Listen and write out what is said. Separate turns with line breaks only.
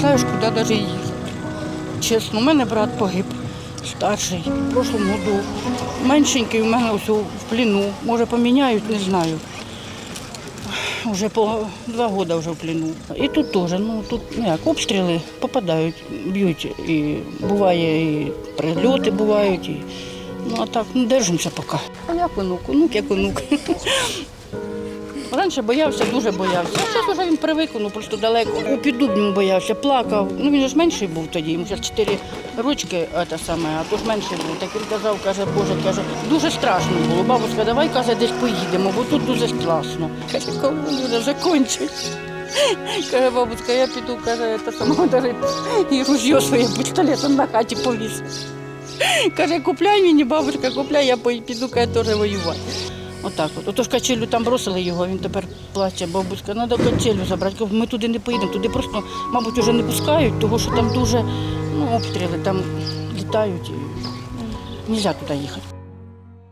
знаєш, куди навіть їхати. Чесно, у мене брат погиб старший в прошлому году. Меншенький у мене ось в пліну. Може поміняють, не знаю. Уже по два роки вже в пліну. І тут теж, ну тут як, обстріли попадають, б'ють. І буває, і прильоти бувають. І, ну а так, ну держимося поки. А як онук? Онук як онук. Раніше боявся, дуже боявся. А зараз вже він привик, ну просто далеко. У піддубному боявся, плакав. Ну він ж менший був тоді, йому зараз чотири ручки, а те саме, а то ж менший був. Так він казав, каже, Боже, каже, дуже страшно було. Бабуська, давай каже, десь поїдемо, бо тут дуже класно. Каже, коли вже закінчить. Каже, бабуська, я піду, каже, та сама даже і ружьо своє пістолетом на хаті повіс. Каже, купляй мені, бабушка, купляй, я піду каже, теж воювати. Отак от. Отож качелю там бросили його, він тепер плаче, бабуська, треба качелю забрати. Ми туди не поїдемо, туди просто, мабуть, вже не пускають, тому що там дуже ну, обстріли, там літають і не можна туди їхати.